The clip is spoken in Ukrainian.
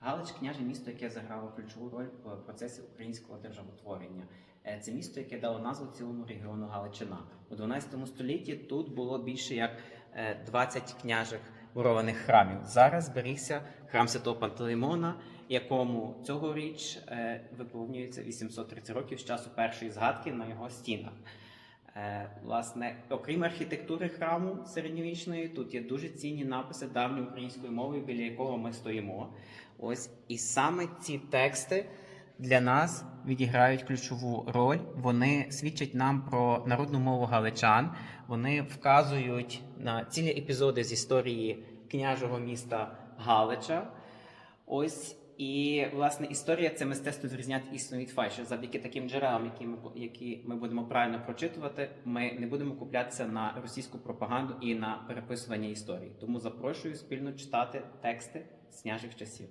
Галич княже місто, яке заграло ключову роль в процесі українського державотворення. Е, Це місто, яке дало назву цілому регіону Галичина. У 12 столітті тут було більше як е, 20 княжих мурованих храмів. Зараз зберігся храм Святого Пантелеймона, якому цьогоріч е, виповнюється 830 років з часу першої згадки на його стінах. Е, Власне, окрім архітектури храму середньовічної, тут є дуже цінні написи давньою українською мовою, біля якого ми стоїмо. Ось і саме ці тексти для нас відіграють ключову роль. Вони свідчать нам про народну мову галичан. Вони вказують на цілі епізоди з історії княжого міста Галича. Ось і власне історія це мистецтво зрізняти істину від фальші. Завдяки таким джерелам, які ми які ми будемо правильно прочитувати, ми не будемо куплятися на російську пропаганду і на переписування історії. Тому запрошую спільно читати тексти сняжих часів.